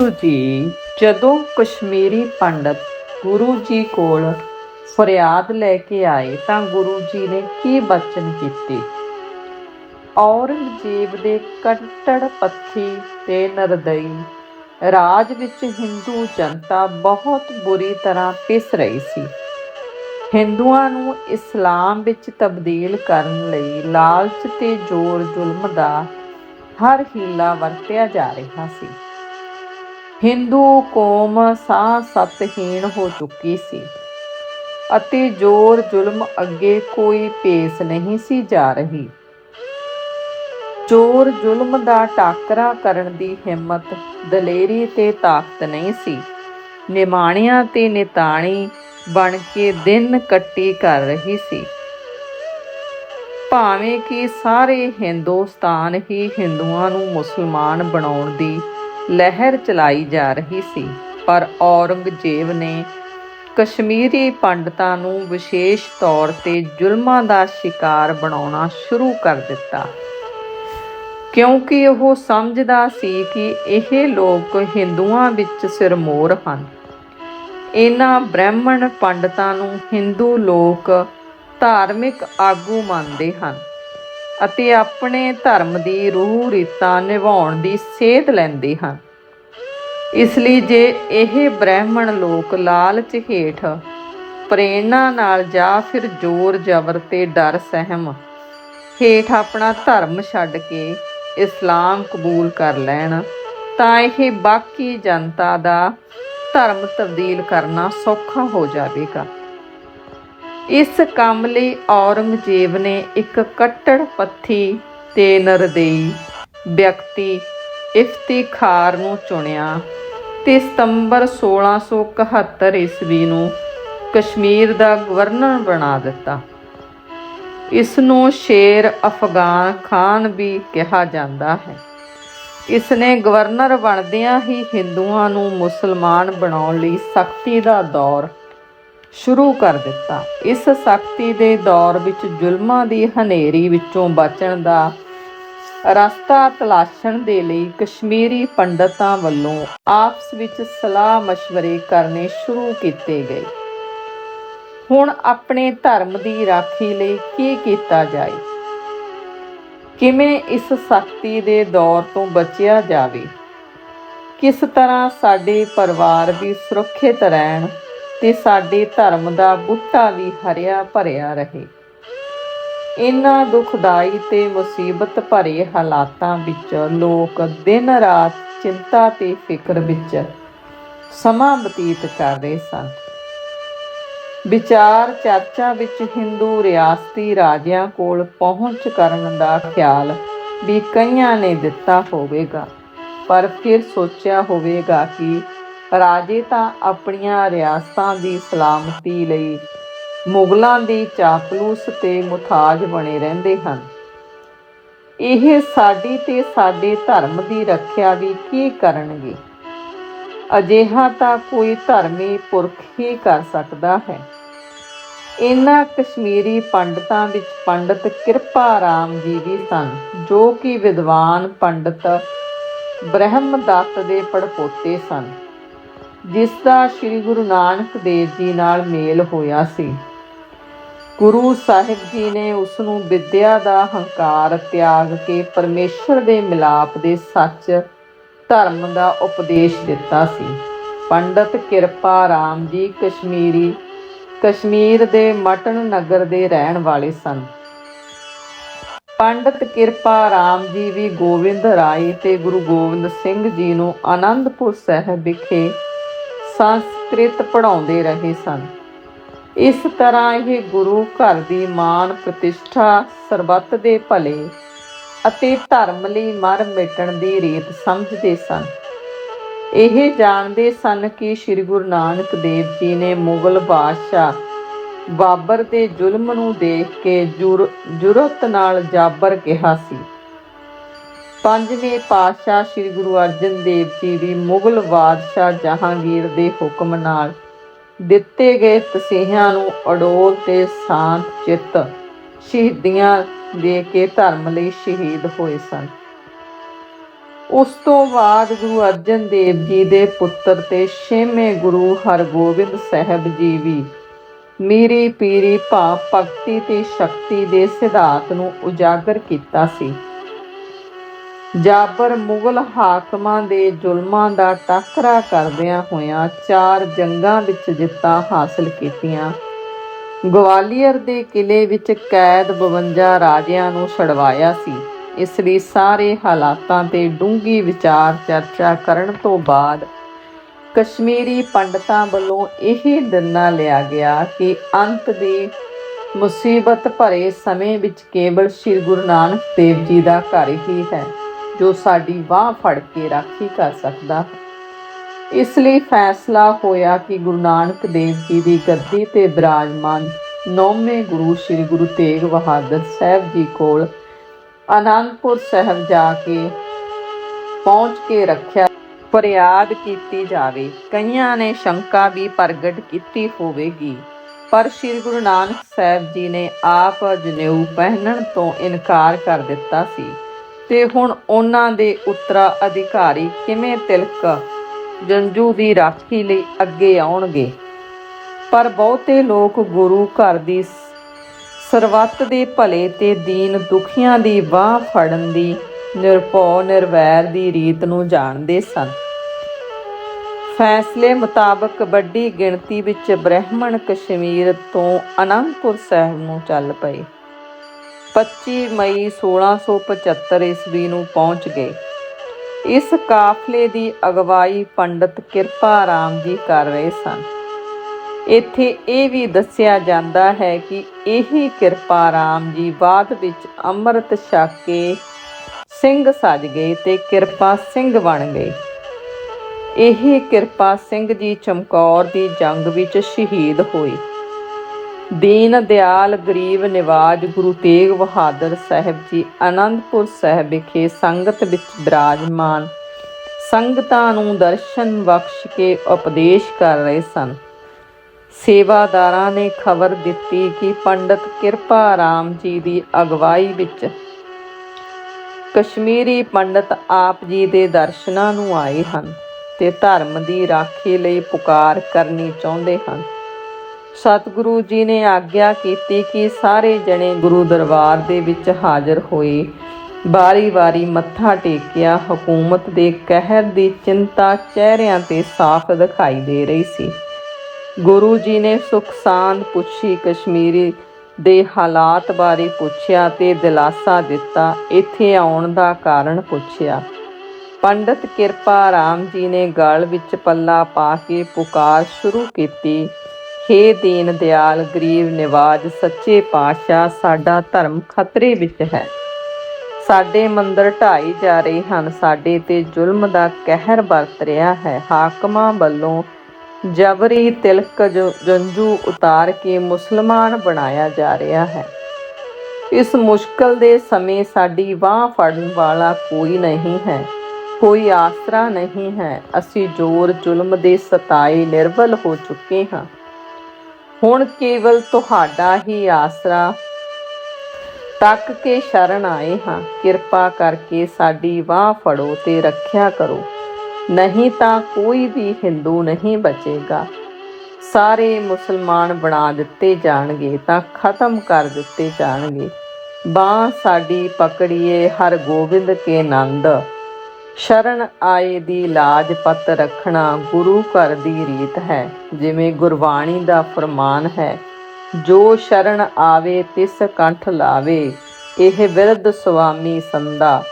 ਗੁਰੂ ਜੀ ਜਦੋਂ ਕਸ਼ਮੀਰੀ ਪੰਡਤ ਗੁਰੂ ਜੀ ਕੋਲ ਫਰਿਆਦ ਲੈ ਕੇ ਆਏ ਤਾਂ ਗੁਰੂ ਜੀ ਨੇ ਕੀ ਬਚਨ ਕੀਤੇ? ਔਰੰਗਜ਼ੇਬ ਦੇ ਕੱਟੜ ਪੱਥੀ ਤੇ ਨਰਦਈ, ਰਾਜ ਵਿੱਚ ਹਿੰਦੂ ਜਨਤਾ ਬਹੁਤ ਬੁਰੀ ਤਰ੍ਹਾਂ ਪਿਸ ਰਹੀ ਸੀ। ਹਿੰਦੂਆਂ ਨੂੰ ਇਸਲਾਮ ਵਿੱਚ ਤਬਦੀਲ ਕਰਨ ਲਈ ਲਾਲਚ ਤੇ ਜ਼ੋਰ ਜ਼ੁਲਮ ਦਾ ਹਰ ਹੀਲਾ ਵਰਤਿਆ ਜਾ ਰਿਹਾ ਸੀ। ਹਿੰਦੂ ਕੌਮ ਸਾਹ ਸਤਹੀਣ ਹੋ ਚੁੱਕੀ ਸੀ ਅਤੇ ਜ਼ੋਰ ਜ਼ੁਲਮ ਅੱਗੇ ਕੋਈ ਪੇਸ ਨਹੀਂ ਸੀ ਜਾ ਰਹੀ। ਜ਼ੋਰ ਜ਼ੁਲਮ ਦਾ ਟਾਕਰਾ ਕਰਨ ਦੀ ਹਿੰਮਤ, ਦਲੇਰੀ ਤੇ ਤਾਕਤ ਨਹੀਂ ਸੀ। ਨਿਮਾਣਿਆਂ ਤੇ ਨਿਤਾਣੀ ਬਣ ਕੇ ਦਿਨ ਕੱਟੀ ਕਰ ਰਹੀ ਸੀ। ਭਾਵੇਂ ਕਿ ਸਾਰੇ ਹਿੰਦੁਸਤਾਨ ਹੀ ਹਿੰਦੂਆਂ ਨੂੰ ਮੁਸਲਮਾਨ ਬਣਾਉਣ ਦੀ ਲਹਿਰ ਚਲਾਈ ਜਾ ਰਹੀ ਸੀ, ਪਰ ਔਰੰਗਜ਼ੇਬ ਨੇ ਕਸ਼ਮੀਰੀ ਪੰਡਤਾਂ ਨੂੰ ਵਿਸ਼ੇਸ਼ ਤੌਰ ਤੇ ਜ਼ੁਲਮਾਂ ਦਾ ਸ਼ਿਕਾਰ ਬਣਾਉਣਾ ਸ਼ੁਰੂ ਕਰ ਦਿੱਤਾ। ਕਿਉਂਕਿ ਉਹ ਸਮਝਦਾ ਸੀ ਕਿ ਇਹ ਲੋਕ ਹਿੰਦੂਆਂ ਵਿੱਚ ਸਿਰਮੋਰ ਹਨ। ਇਹਨਾਂ ਬ੍ਰਾਹਮਣ ਪੰਡਤਾਂ ਨੂੰ ਹਿੰਦੂ ਲੋਕ ਧਾਰਮਿਕ ਆਗੂ ਮੰਨਦੇ ਹਨ ਅਤੇ ਆਪਣੇ ਧਰਮ ਦੀ ਰੂਹ ਰੀਤਾਂ ਨਿਭਾਉਣ ਦੀ ਸੇਧ ਲੈਂਦੇ ਹਨ। ਇਸ ਲਈ ਜੇ ਇਹ ਬ੍ਰਾਹਮਣ ਲੋਕ ਲਾਲਚ ਹੇਠ ਪ੍ਰੇਰਣਾ ਨਾਲ ਜਾਂ ਫਿਰ ਜ਼ੋਰ ਜ਼ਬਰ ਤੇ ਡਰ ਸਹਿਮ ਹੇਠ ਆਪਣਾ ਧਰਮ ਛੱਡ ਕੇ ਇਸਲਾਮ ਕਬੂਲ ਕਰ ਲੈਣ, ਤਾਂ ਇਹ ਬਾਕੀ ਜਨਤਾ ਦਾ ਧਰਮ ਤਬਦੀਲ ਕਰਨਾ ਸੌਖਾ ਹੋ ਜਾਵੇਗਾ। ਇਸ ਕੰਮ ਲਈ ਔਰੰਗਜ਼ੇਬ ਨੇ ਇੱਕ ਕੱਟੜ ਪੱਥੀ ਤੇ ਨਰਦੇਈ ਵਿਅਕਤੀ ਇਫਤਿਖਾਰ ਨੂੰ ਚੁਣਿਆ ਤੇ ਸਤੰਬਰ 1671 ਈਸਵੀ ਨੂੰ ਕਸ਼ਮੀਰ ਦਾ ਗਵਰਨਰ ਬਣਾ ਦਿੱਤਾ। ਇਸ ਨੂੰ ਸ਼ੇਰ ਅਫਗਾਨ ਖਾਨ ਵੀ ਕਿਹਾ ਜਾਂਦਾ ਹੈ। ਇਸ ਨੇ ਗਵਰਨਰ ਬਣਦਿਆਂ ਹੀ ਹਿੰਦੂਆਂ ਨੂੰ ਮੁਸਲਮਾਨ ਬਣਾਉਣ ਲਈ ਸਖਤੀ ਦਾ ਦੌਰ ਸ਼ੁਰੂ ਕਰ ਦਿੱਤਾ। ਇਸ ਸਖਤੀ ਦੇ ਦੌਰ ਵਿੱਚ ਜ਼ੁਲਮਾਂ ਦੀ ਹਨੇਰੀ ਵਿੱਚੋਂ ਬਚਣ ਦਾ ਰਸਤਾ ਤਲਾਸ਼ਣ ਦੇ ਲਈ ਕਸ਼ਮੀਰੀ ਪੰਡਤਾਂ ਵੱਲੋਂ ਆਪਸ ਵਿੱਚ ਸਲਾਹ مشਵਰੇ ਕਰਨੇ ਸ਼ੁਰੂ ਕੀਤੇ ਗਏ। ਹੁਣ ਆਪਣੇ ਧਰਮ ਦੀ ਰਾਖੀ ਲਈ ਕੀ ਕੀਤਾ ਜਾਏ? ਕਿਵੇਂ ਇਸ ਸਖਤੀ ਦੇ ਦੌਰ ਤੋਂ ਬਚਿਆ ਜਾਵੇ? ਕਿਸ ਤਰ੍ਹਾਂ ਸਾਡੇ ਪਰਿਵਾਰ ਵੀ ਸੁਰੱਖਿਅਤ ਰਹਿਣ ਤੇ ਸਾਡੇ ਧਰਮ ਦਾ ਬੂਟਾ ਵੀ ਹਰਿਆ ਭਰਿਆ ਰਹੇ? ਇਨ੍ਹਾਂ ਦੁਖਦਾਈ ਤੇ ਮੁਸੀਬਤ ਭਰੇ ਹਾਲਾਤਾਂ ਵਿੱਚ ਲੋਕ ਦਿਨ ਰਾਤ ਚਿੰਤਾ ਤੇ ਫਿਕਰ ਵਿੱਚ ਸਮਾਂ ਬਤੀਤ ਕਰ ਰਹੇ ਸਨ। ਵਿਚਾਰ ਚਰਚਾ ਵਿੱਚ ਹਿੰਦੂ ਰਿਆਸਤੀ ਰਾਜਿਆਂ ਕੋਲ ਪਹੁੰਚ ਕਰਨ ਦਾ ਖਿਆਲ ਵੀ ਕਈਆਂ ਨੇ ਦਿੱਤਾ ਹੋਵੇਗਾ, ਪਰ ਫਿਰ ਸੋਚਿਆ ਹੋਵੇਗਾ ਕਿ ਰਾਜੇ ਤਾਂ ਆਪਣੀਆਂ ਰਿਆਸਤਾਂ ਦੀ ਸਲਾਮਤੀ ਲਈ ਮੁਗਲਾਂ ਦੀ ਚਾਪਲੂਸ ਤੇ ਮੁਤਾਜ ਬਣੇ ਰਹਿੰਦੇ ਹਨ। ਇਹ ਸਾਡੀ ਤੇ ਸਾਡੇ ਧਰਮ ਦੀ ਰੱਖਿਆ ਵੀ ਕੀ ਕਰਨਗੇ? ਅਜਿਹਾ ਤਾਂ ਕੋਈ ਧਰਮੀ ਪੁਰਖ ਹੀ ਕਰ ਸਕਦਾ ਹੈ। ਇਨ੍ਹਾਂ ਕਸ਼ਮੀਰੀ ਪੰਡਤਾਂ ਵਿੱਚ ਪੰਡਤ ਕਿਰਪਾ ਰਾਮ ਜੀ ਵੀ ਸਨ, ਜੋ ਕਿ ਵਿਦਵਾਨ ਪੰਡਤ ਬ੍ਰਹਮਦੱਤ ਦੇ ਪੜਪੋਤੇ ਸਨ, ਜਿਸ ਦਾ ਸ੍ਰੀ ਗੁਰੂ ਨਾਨਕ ਦੇਵ ਜੀ ਨਾਲ ਮੇਲ ਹੋਇਆ ਸੀ। ਗੁਰੂ ਸਾਹਿਬ ਜੀ ਨੇ ਉਸ ਨੂੰ ਵਿਦਿਆ ਦਾ ਹੰਕਾਰ ਤਿਆਗ ਕੇ ਪਰਮੇਸ਼ਰ ਦੇ ਮਿਲਾਪ ਦੇ ਸੱਚ ਧਰਮ ਦਾ ਉਪਦੇਸ਼ ਦਿੱਤਾ ਸੀ। ਪੰਡਤ ਕਿਰਪਾ ਰਾਮ ਜੀ ਕਸ਼ਮੀਰੀ, ਕਸ਼ਮੀਰ ਦੇ ਮਟਨ ਨਗਰ ਦੇ ਰਹਿਣ ਵਾਲੇ ਸਨ। ਪੰਡਤ ਕਿਰਪਾ ਰਾਮ ਜੀ ਵੀ ਗੋਬਿੰਦ ਰਾਏ ਤੇ ਗੁਰੂ ਗੋਬਿੰਦ ਸਿੰਘ ਜੀ ਨੂੰ ਆਨੰਦਪੁਰ ਸਾਹਿਬ ਵਿਖੇ ਸੰਸਕ੍ਰਿਤ ਪੜ੍ਹਾਉਂਦੇ ਰਹੇ ਸਨ। ਇਸ ਤਰ੍ਹਾਂ ਇਹ ਗੁਰੂ ਘਰ ਦੀ ਮਾਨ ਪ੍ਰਤਿਸ਼ਠਾ ਸਰਬੱਤ ਦੇ ਭਲੇ ਅਤੇ ਧਰਮ ਲਈ ਮਰ ਮਿਟਣ ਦੀ ਰੀਤ ਸਮਝਦੇ ਸਨ। ਇਹ ਜਾਣਦੇ ਸਨ ਕਿ ਸ੍ਰੀ ਗੁਰੂ ਨਾਨਕ ਦੇਵ ਜੀ ਨੇ ਮੁਗਲ ਬਾਦਸ਼ਾਹ ਬਾਬਰ ਦੇ ਜ਼ੁਲਮ ਨੂੰ ਦੇਖ ਕੇ ਜੁਰ- ਜੁਰਅਤ ਨਾਲ ਜਾਬਰ ਕਿਹਾ ਸੀ। ਪੰਜਵੇਂ ਪਾਤਸ਼ਾਹ ਸ੍ਰੀ ਗੁਰੂ ਅਰਜਨ ਦੇਵ ਜੀ ਵੀ ਮੁਗਲ ਬਾਦਸ਼ਾਹ ਜਹਾਂਗੀਰ ਦੇ ਹੁਕਮ ਨਾਲ ਦਿੱਤੇ ਗਏ ਤਸੀਹਿਆਂ ਨੂੰ ਅਡੋਲ ਤੇ ਸ਼ਾਂਤ ਚਿੱਤ ਸ਼ਹੀਦੀਆਂ ਦੇ ਕੇ ਧਰਮ ਲਈ ਸ਼ਹੀਦ ਹੋਏ ਸਨ। ਉਸ ਤੋਂ ਬਾਅਦ ਗੁਰੂ ਅਰਜਨ ਦੇਵ ਜੀ ਦੇ ਪੁੱਤਰ ਤੇ ਛੇਵੇਂ ਗੁਰੂ ਹਰਗੋਬਿੰਦ ਸਾਹਿਬ ਜੀ ਵੀ ਮੀਰੀ ਪੀਰੀ ਭਾਵ ਭਗਤੀ ਤੇ ਸ਼ਕਤੀ ਦੇ ਸਿਧਾਂਤ ਨੂੰ ਉਜਾਗਰ ਕੀਤਾ ਸੀ। ਜਾਬਰ ਮੁਗਲ ਹਾਕਮਾਂ ਦੇ ਜ਼ੁਲਮਾਂ ਦਾ ਟਾਕਰਾ ਕਰਦਿਆਂ ਹੋਇਆਂ ਚਾਰ ਜੰਗਾਂ ਵਿੱਚ ਜਿੱਤਾਂ ਹਾਸਲ ਕੀਤੀਆਂ। ਗਵਾਲੀਅਰ ਦੇ ਕਿਲੇ ਵਿੱਚ ਕੈਦ 52 ਰਾਜਿਆਂ ਨੂੰ ਛਡਵਾਇਆ ਸੀ। ਇਸ ਲਈ ਸਾਰੇ ਹਾਲਾਤਾਂ ਤੇ ਡੂੰਘੀ ਵਿਚਾਰ ਚਰਚਾ ਕਰਨ ਤੋਂ ਬਾਅਦ ਕਸ਼ਮੀਰੀ ਪੰਡਤਾਂ ਵੱਲੋਂ ਇਹ ਨਿਰਣਾ ਲਿਆ ਗਿਆ ਕਿ ਅੰਤ ਦੀ ਮੁਸੀਬਤ ਭਰੇ ਸਮੇਂ ਵਿੱਚ ਕੇਵਲ ਸ੍ਰੀ ਗੁਰੂ ਨਾਨਕ ਦੇਵ ਜੀ ਦਾ ਘਰ ਹੀ ਹੈ। ਜੋ ਸਾਡੀ ਬਾਹ ਫੜ ਕੇ ਰਾਖੀ ਕਰ ਸਕਦਾ ਹੈ। ਇਸ ਲਈ ਫੈਸਲਾ ਹੋਇਆ ਕਿ ਗੁਰੂ ਨਾਨਕ ਦੇਵ ਜੀ ਦੀ ਗੱਦੀ ਤੇ ਬਿਰਾਜਮਾਨ ਨੌਵੇਂ ਗੁਰੂ ਸ੍ਰੀ ਗੁਰੂ ਤੇਗ ਬਹਾਦਰ ਸਾਹਿਬ ਜੀ ਕੋਲ ਅਨੰਦਪੁਰ ਸਾਹਿਬ ਜਾ ਕੇ ਪਹੁੰਚ ਕੇ ਰੱਖਿਆ, ਫਰਿਆਦ ਕੀਤੀ ਜਾਵੇ। ਕਈਆਂ ਨੇ ਸ਼ੰਕਾ ਵੀ ਪ੍ਰਗਟ ਕੀਤੀ ਹੋਵੇਗੀ, ਪਰ ਸ੍ਰੀ ਗੁਰੂ ਨਾਨਕ ਸਾਹਿਬ ਜੀ ਨੇ ਆਪ ਜਨੇਊ ਪਹਿਨਣ ਤੋਂ ਇਨਕਾਰ ਕਰ ਦਿੱਤਾ ਸੀ। ਤੇ ਹੁਣ ਉਹਨਾਂ ਦੇ ਉੱਤਰਾ ਅਧਿਕਾਰੀ ਕਿਵੇਂ ਤਿਲਕ ਜੰਜੂ ਦੀ ਰਾਖੀ ਲਈ ਅੱਗੇ ਆਉਣਗੇ? ਪਰ ਬਹੁਤੇ ਲੋਕ ਗੁਰੂ ਘਰ ਦੀ ਸਰਬੱਤ ਦੇ ਭਲੇ ਤੇ ਦੀਨ ਦੁਖੀਆਂ ਦੀ ਬਾਹ ਫੜਨ ਦੀ ਨਿਰਭਉ ਨਿਰਵੈਰ ਦੀ ਰੀਤ ਨੂੰ ਜਾਣਦੇ ਸਨ। ਫੈਸਲੇ ਮੁਤਾਬਕ ਵੱਡੀ ਗਿਣਤੀ ਵਿੱਚ ਬ੍ਰਾਹਮਣ ਕਸ਼ਮੀਰ ਤੋਂ ਅਨੰਦਪੁਰ ਸਾਹਿਬ ਨੂੰ ਚੱਲ ਪਏ। 25 ਮਈ 1675 ਈਸਵੀ ਨੂੰ ਪਹੁੰਚ ਗਏ। ਇਸ ਕਾਫਲੇ ਦੀ ਅਗਵਾਈ ਪੰਡਤ ਕਿਰਪਾ ਰਾਮ ਜੀ ਕਰ ਰਹੇ ਸਨ। ਇੱਥੇ ਇਹ ਵੀ ਦੱਸਿਆ ਜਾਂਦਾ ਹੈ ਕਿ ਇਹੀ ਕਿਰਪਾ ਰਾਮ ਜੀ ਬਾਅਦ ਵਿੱਚ ਅੰਮ੍ਰਿਤ ਛਕ ਕੇ ਸਿੰਘ ਸੱਜ ਗਏ ਤੇ ਕਿਰਪਾ ਸਿੰਘ ਬਣ ਗਏ। ਇਹ ਕਿਰਪਾ ਸਿੰਘ ਜੀ ਚਮਕੌਰ ਦੀ ਜੰਗ ਵਿੱਚ ਸ਼ਹੀਦ ਹੋਏ। ਦੀਨ ਦਿਆਲ ਗਰੀਬ ਨਿਵਾਜ ਗੁਰੂ ਤੇਗ ਬਹਾਦਰ ਸਾਹਿਬ ਜੀ ਆਨੰਦਪੁਰ ਸਾਹਿਬ ਵਿਖੇ ਸੰਗਤ ਵਿੱਚ ਬਿਰਾਜਮਾਨ। ਸੰਗਤਾਂ ਨੂੰ ਦਰਸ਼ਨ ਬਖਸ਼ ਕੇ ਉਪਦੇਸ਼ ਕਰ ਰਹੇ ਸਨ। ਸੇਵਾਦਾਰਾਂ ਨੇ ਖਬਰ ਦਿੱਤੀ ਕਿ ਪੰਡਤ ਕਿਰਪਾ ਰਾਮ ਜੀ ਦੀ ਅਗਵਾਈ ਵਿੱਚ ਕਸ਼ਮੀਰੀ ਪੰਡਤ ਆਪ ਜੀ ਦੇ ਦਰਸ਼ਨਾਂ ਨੂੰ ਆਏ ਹਨ ਤੇ ਧਰਮ ਦੀ ਰਾਖੀ ਲਈ ਪੁਕਾਰ ਕਰਨੀ ਚਾਹੁੰਦੇ ਹਨ। ਸਤਿਗੁਰੂ ਜੀ ਨੇ ਆਗਿਆ ਕੀਤੀ ਕਿ ਸਾਰੇ ਜਣੇ ਗੁਰੂ ਦਰਬਾਰ ਦੇ ਵਿੱਚ ਹਾਜ਼ਰ ਹੋਏ। ਵਾਰੀ-ਵਾਰੀ ਮੱਥਾ ਟੇਕਿਆ, ਹਕੂਮਤ ਦੇ ਕਹਿਰ ਦੀ ਚਿੰਤਾ ਚਿਹਰਿਆਂ ਤੇ ਸਾਫ਼ ਦਿਖਾਈ ਦੇ ਰਹੀ ਸੀ। ਗੁਰੂ ਜੀ ਨੇ ਸੁਖ ਸਾਂਦ ਪੁੱਛੀ, ਕਸ਼ਮੀਰੀ ਦੇ ਹਾਲਾਤ ਬਾਰੇ ਪੁੱਛਿਆ ਤੇ ਦਿਲਾਸਾ ਦਿੱਤਾ, ਇੱਥੇ ਆਉਣ ਦਾ ਕਾਰਨ ਪੁੱਛਿਆ। ਪੰਡਤ ਕਿਰਪਾ ਰਾਮ ਜੀ ਨੇ ਗਲ ਵਿੱਚ ਪੱਲਾ ਪਾ ਕੇ ਪੁਕਾਰ ਸ਼ੁਰੂ ਕੀਤੀ। ਹੇ ਦੀਨ ਦਿਆਲ, ਗਰੀਬ ਨਿਵਾਜ, ਸੱਚੇ ਪਾਤਸ਼ਾਹ, ਸਾਡਾ ਧਰਮ ਖਤਰੇ ਵਿੱਚ ਹੈ। ਸਾਡੇ ਮੰਦਰ ਢਾਈ ਜਾ ਰਹੇ ਹਨ, ਸਾਡੇ ਤੇ ਜ਼ੁਲਮ ਦਾ ਕਹਿਰ ਵਰਤ ਰਿਹਾ ਹੈ। ਹਾਕਮਾਂ ਵੱਲੋਂ ਜਬਰੀ ਤਿਲਕ ਜੰਜੂ ਉਤਾਰ ਕੇ ਮੁਸਲਮਾਨ ਬਣਾਇਆ ਜਾ ਰਿਹਾ ਹੈ। ਇਸ ਮੁਸ਼ਕਲ ਦੇ ਸਮੇਂ ਸਾਡੀ ਬਾਹ ਫੜਨ ਵਾਲਾ ਕੋਈ ਨਹੀਂ ਹੈ, ਕੋਈ ਆਸਰਾ ਨਹੀਂ ਹੈ। ਅਸੀਂ ਜ਼ੋਰ ਜ਼ੁਲਮ ਦੇ ਸਤਾਏ ਨਿਰਬਲ ਹੋ ਚੁੱਕੇ ਹਾਂ। ਹੁਣ ਕੇਵਲ ਤੁਹਾਡਾ ਹੀ ਆਸਰਾ। ਤੱਕ ਕੇ ਸ਼ਰਨ ਆਏ ਹਾਂ, ਕਿਰਪਾ ਕਰਕੇ ਸਾਡੀ ਬਾਹ ਫੜੋ ਤੇ ਰੱਖਿਆ ਕਰੋ। ਨਹੀਂ ਤਾਂ ਕੋਈ ਵੀ ਹਿੰਦੂ ਨਹੀਂ ਬਚੇਗਾ। ਸਾਰੇ ਮੁਸਲਮਾਨ ਬਣਾ ਦਿੱਤੇ ਜਾਣਗੇ ਤਾਂ ਖਤਮ ਕਰ ਦਿੱਤੇ ਜਾਣਗੇ। ਬਾਹ ਸਾਡੀ ਪਕੜੀਏ, ਹਰ ਗੋਬਿੰਦ ਕੇ ਨੰਦ। ਸ਼ਰਨ ਆਏ ਦੀ ਲਾਜ ਪਤ ਰੱਖਣਾ ਗੁਰੂ ਘਰ ਦੀ ਰੀਤ ਹੈ, ਜਿਵੇਂ ਗੁਰਬਾਣੀ ਦਾ ਫਰਮਾਨ ਹੈ। ਜੋ ਸ਼ਰਨ ਆਵੇ, ਤਿਸ ਕੰਠ ਲਾਵੇ, ਇਹ ਵਿਰਧ ਸੁਆਮੀ ਸੰਦਾ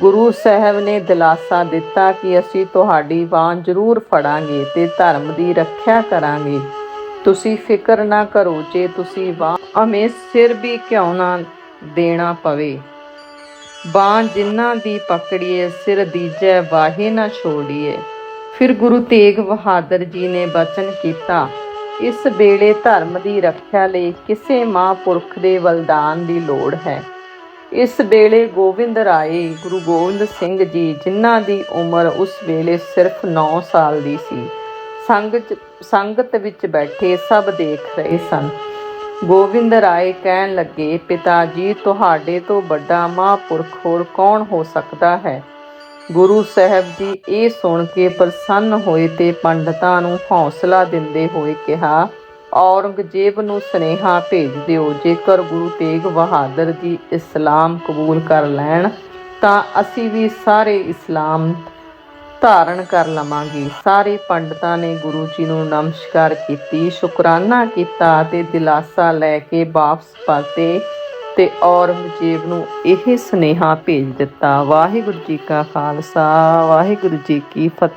ਗੁਰੂ ਸਾਹਿਬ ਨੇ ਦਿਲਾਸਾ ਦਿੱਤਾ ਕਿ ਅਸੀਂ ਤੁਹਾਡੀ ਬਾਂਹ ਜ਼ਰੂਰ ਫੜਾਂਗੇ ਤੇ ਧਰਮ ਦੀ ਰੱਖਿਆ ਕਰਾਂਗੇ। ਤੁਸੀਂ ਫਿਕਰ ਨਾ ਕਰੋ ਜੇ ਤੁਸੀਂ ਬਾਂਹ, ਅਮੇ ਸਿਰ ਵੀ ਕਿਉਂ ਨਾ ਦੇਣਾ ਪਵੇ। ਬਾਂਹ ਜਿਨ੍ਹਾਂ ਦੀ ਪਕੜੀਏ, ਸਿਰ ਦੀਜੈ ਵਾਹੇ ਨਾ ਛੋੜੀਏ। ਫਿਰ ਗੁਰੂ ਤੇਗ ਬਹਾਦਰ ਜੀ ਨੇ ਬਚਨ ਕੀਤਾ, ਇਸ ਵੇਲੇ ਧਰਮ ਦੀ ਰੱਖਿਆ ਲਈ ਕਿਸੇ ਮਹਾਂਪੁਰਖ ਦੇ ਬਲਿਦਾਨ ਦੀ ਲੋੜ ਹੈ। ਇਸ ਵੇਲੇ ਗੋਬਿੰਦ ਰਾਏ, ਗੁਰੂ ਗੋਬਿੰਦ ਸਿੰਘ ਜੀ, ਜਿਨ੍ਹਾਂ ਦੀ ਉਮਰ ਉਸ ਵੇਲੇ ਸਿਰਫ 9 ਸਾਲ ਦੀ ਸੀ, ਸੰਗਤ ਸੰਗਤ ਵਿੱਚ ਬੈਠੇ ਸਭ ਦੇਖ ਰਹੇ ਸਨ। ਗੋਬਿੰਦ ਰਾਏ ਕਹਿਣ ਲੱਗੇ, ਪਿਤਾ ਜੀ, ਤੁਹਾਡੇ ਤੋਂ ਵੱਡਾ ਮਹਾਂਪੁਰਖ ਹੋਰ ਕੌਣ ਹੋ ਸਕਦਾ ਹੈ? ਗੁਰੂ ਸਾਹਿਬ ਜੀ ਇਹ ਸੁਣ ਕੇ ਪ੍ਰਸੰਨ ਹੋਏ ਤੇ ਪੰਡਤਾਂ ਨੂੰ ਹੌਸਲਾ ਦਿੰਦੇ ਹੋਏ ਕਿਹਾ, ਔਰੰਗਜ਼ੇਬ ਨੂੰ ਸੁਨੇਹਾ ਭੇਜ ਦਿਓ, ਜੇਕਰ ਗੁਰੂ ਤੇਗ ਬਹਾਦਰ ਜੀ ਇਸਲਾਮ ਕਬੂਲ ਕਰ ਲੈਣ, ਤਾਂ ਅਸੀਂ ਵੀ ਸਾਰੇ ਇਸਲਾਮ ਧਾਰਨ ਕਰ ਲਵਾਂਗੇ। ਸਾਰੇ ਪੰਡਤਾਂ ਨੇ ਗੁਰੂ ਜੀ ਨੂੰ ਨਮਸਕਾਰ ਕੀਤੀ, ਸ਼ੁਕਰਾਨਾ ਕੀਤਾ ਤੇ ਦਿਲਾਸਾ ਲੈ ਕੇ ਵਾਪਸ ਪਰਤੇ ਤੇ ਔਰੰਗਜ਼ੇਬ ਨੂੰ ਇਹ ਸੁਨੇਹਾ ਭੇਜ ਦਿੱਤਾ। ਵਾਹਿਗੁਰੂ ਜੀ ਕਾ ਖਾਲਸਾ, ਵਾਹਿਗੁਰੂ ਜੀ ਕੀ ਫਤਿਹ।